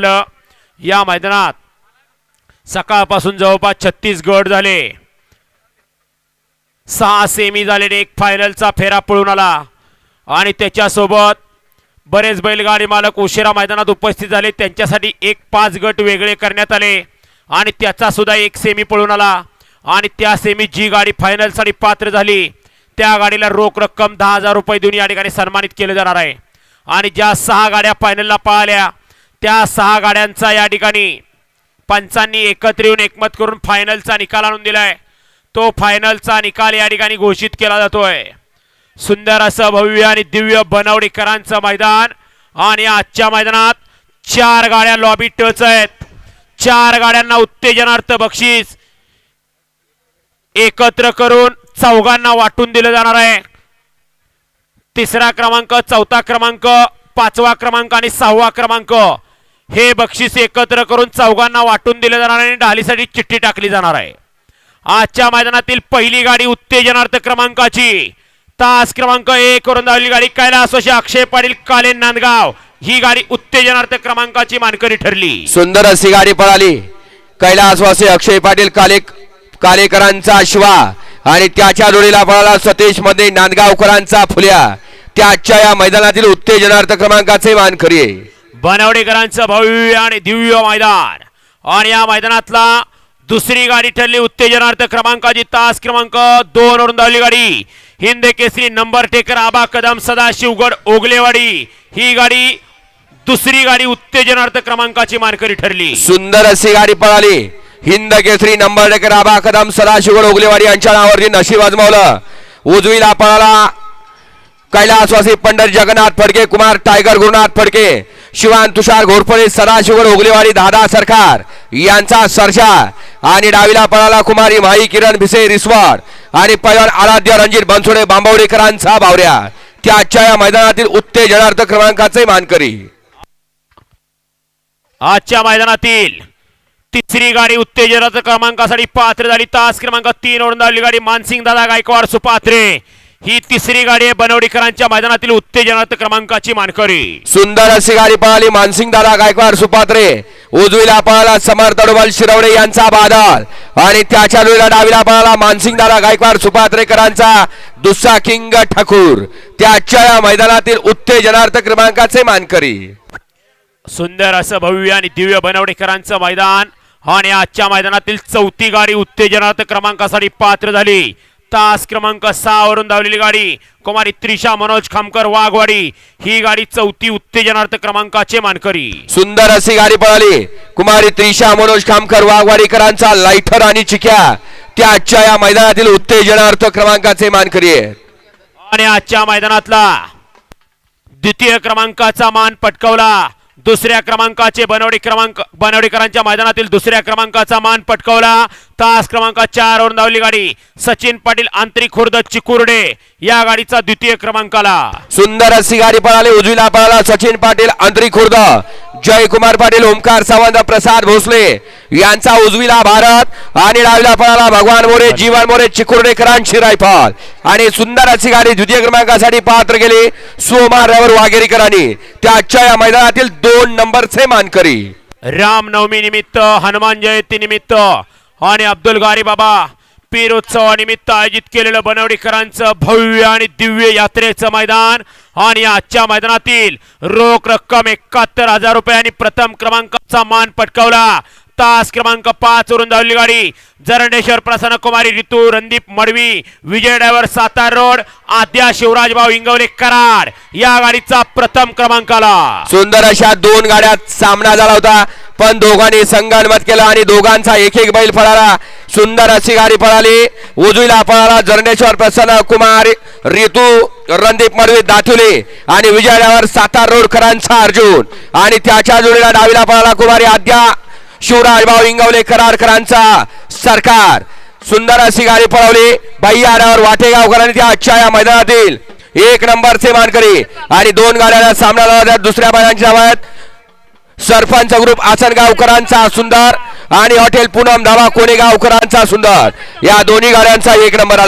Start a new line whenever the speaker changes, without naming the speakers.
या मैदानात सकाळपासून जवळपास छत्तीस गड झाले. सहा सेमी झाले एक फायनलचा फेरा पळून आला. आणि त्याच्यासोबत बरेच बैलगाडी मालक उशिरा मैदानात उपस्थित झाले. त्यांच्यासाठी एक पाच गट वेगळे करण्यात आले. आणि त्याचा सुद्धा एक सेमी पळून आला. आणि त्या सेमी जी गाडी फायनलसाठी पात्र झाली त्या गाडीला रोख रक्कम दहा हजार रुपये देऊन या ठिकाणी सन्मानित केले जाणार आहे. आणि ज्या सहा गाड्या फायनलला पाळल्या त्या सहा गाड्यांचा या ठिकाणी पंचांनी एकत्र येऊन एकमत करून फायनलचा निकाल आणून दिलाय. तो फायनलचा निकाल या ठिकाणी घोषित केला जातोय. सुंदर असं भव्य आणि दिव्य बनवडीकरांचं मैदान आणि आजच्या मैदानात चार गाड्या लॉबी टच आहेत. चार गाड्यांना उत्तेजनार्थ बक्षीस एकत्र करून चौघांना वाटून दिलं जाणार आहे. तिसरा क्रमांक चौथा क्रमांक पाचवा क्रमांक आणि सहावा क्रमांक. हे बक्षीस एकत्र करून चौघांना वाटून दिले जाणार आणि ढालीसाठी चिठ्ठी टाकली जाणार आहे. आजच्या मैदानातील पहिली गाडी उत्तेजनार्थ क्रमांकाची. तास क्रमांक एक वरून धावली गाडी कैलास अशी अक्षय पाटील काले नांदगाव. ही गाडी उत्तेजनार्थ क्रमांकाची मानकरी ठरली.
सुंदर अशी गाडी पळाली. कैलासवासी अक्षय पाटील काले कालेकरांचा शिवा. आणि त्याच्या जोडीला पळाला सतीशमध्ये नांदगावकरांचा फुल्या. त्याच्या या मैदानातील उत्तेजनार्थ क्रमांकाचे मानकरी. आहे.
बनवडेकरांचं भव्य आणि दिव्य मैदान. आणि या मैदानातला दुसरी गाडी ठरली उत्तेजनार्थ क्रमांकाची तास क्रमांक दोन वरून धावली गाडी. हिंद केसरी नंबर टेकर आबा कदम सदाशिवगड ओगलेवाडी. ही गाडी दुसरी गाडी उत्तेजनार्थ क्रमांकाची मानकरी ठरली.
सुंदर अशी गाडी पळाली. हिंद केसरी नंबर टेकर आबा कदम सदाशिवगड ओगलेवाडी यांच्या नावावरती नशीब आजमावलं उजवीला पळाला कैलासवासी पंढर जगन्नाथ फडके कुमार टायगर गुरुनाथ फडके. शिवान तुषार घोरपडे सदाशिवगड ओगलेवाडी दादा सरकार. यांचा सरशा आणि डावीला पळाला कुमारी माई किरण भिसे रिसवाड. आणि पैलवान आराध्य रणजित बनसोडे बांबवडेकरांचा बावऱ्या. त्याच्या या मैदानातील उत्तेजनार्थ क्रमांकाचे मानकरी.
आजच्या मैदानातील तिसरी गाडी उत्तेजनाच्या क्रमांकासाठी पात्र झाली. तास क्रमांक तीन ओढून धावली गाडी मानसिंग दादा गायकवाड सुपात्रे. ही तिसरी गाडी आहे बनवडीकरांच्या मैदानातील उत्तेजनार्थ क्रमांकाची मानकरी.
सुंदर अशी गाडी पळाली मानसिंग दादा गायकवाड सुपात्रे. उजवीला पळाला समर्थ डोबल शिरवडे यांचा बादल. आणि त्याच्या जोडीला डावीला पळाला मानसिंग दादा गायकवाड सुपात्रेकरांचा दुसरा किंग ठाकूर. त्याच्या या मैदानातील उत्तेजनार्थ क्रमांकाचे मानकरी.
सुंदर असं भव्य आणि दिव्य बनवडेकरांचं मैदान. आणि आजच्या मैदानातील चौथी गाडी उत्तेजनार्थ क्रमांकासाठी पात्र झाली. तास क्रमांक सहा वरून धावलेली गाडी. कुमारी त्रिशा मनोज खामकर वाघवाडी. ही गाडी चौथी उत्तेजनार्थ क्रमांकाचे मानकरी.
सुंदर अशी गाडी पळाली. कुमारी त्रिशा मनोज खामकर वाघवाडीकरांचा लायठर आणि चिक्या. त्याच्या या मैदानातील उत्तेजनार्थ क्रमांकाचे मानकरी आहेत.
आणि आजच्या मैदानातला द्वितीय क्रमांकाचा मान पटकावला. दुसऱ्या क्रमांकाचे बनवडी क्रमांक बनवडीकरांच्या मैदानातील दुसऱ्या क्रमांकाचा मान पटकावला. तास क्रमांक चार वरून धावली गाडी. सचिन पाटील आंतरिक खुर्द चिकुर्डे. या गाडीचा द्वितीय क्रमांकाला.
सुंदर अशी गाडी पळाली उजवीला पळाला सचिन पाटील आंतरिक खुर्द. जयकुमार पाटील ओमकार सावंत प्रसाद भोसले यांचा उजवीला भारत आणि डावीला पळाला भगवान मोरे जीवन मोरे चिकुर्डेकरांची रायफल आणि सुंदर अशी गाडी द्वितीय क्रमांकासाठी पात्र गेली सोमा रवर वाघेरीकरांनी. त्याच्या या मैदानातील दोन नंबरचे मानकरी.
रामनवमी निमित्त हनुमान जयंती निमित्त. आणि अब्दुल गारी बाबा पीर उत्सवानिमित्त आयोजित केलेलं बनवडीकरांचं भव्य आणि दिव्य यात्रेचं मैदान आणि आजच्या मैदानातील रोख रक्कम एकाहत्तर हजार रुपयांनी प्रथम क्रमांकाचा मान पटकावला. तास क्रमांक पाच वरून धावली गाडी. जरंडेश्वर प्रसन्न कुमारी ऋतू रणदीप मडवी विजय ड्रायव्हर सातार रोड आद्या शिवराज भाऊ इंगवले कराड. या गाडीचा प्रथम क्रमांकाला
सुंदर अशा दोन गाड्यात सामना झाला होता. पण दोघांनी संगणमत केला आणि दोघांचा एक एक बैल पळाला. सुंदर अशी गाडी पळाली. उजवीला पळाला जरंडेश्वर प्रसन्न कुमार ऋतू रणदीप मडवी दाथुले आणि विजयावर सातार रोडकरांचा अर्जुन. आणि त्याच्या जोडीला डावीला पळाला कुमारी आद्या शिवराज भाऊ इंगवले करारकरांचा सरकार. सुंदर अशी गाडी पळवली. बाई आड्यावर वाटेगावकरांनी त्या आजच्या या मैदानातील एक नंबरचे मानकरी आणि दोन गाड्या सामना झाला. दुसऱ्या बैलांच्या नाव सरपंच ग्रुप आसनगावकरांचा सुंदर आणि हॉटेल पूनम धाबा कोणेगावकरांचा सुंदर. या दोन्ही गाड्यांचा एक नंबर आला.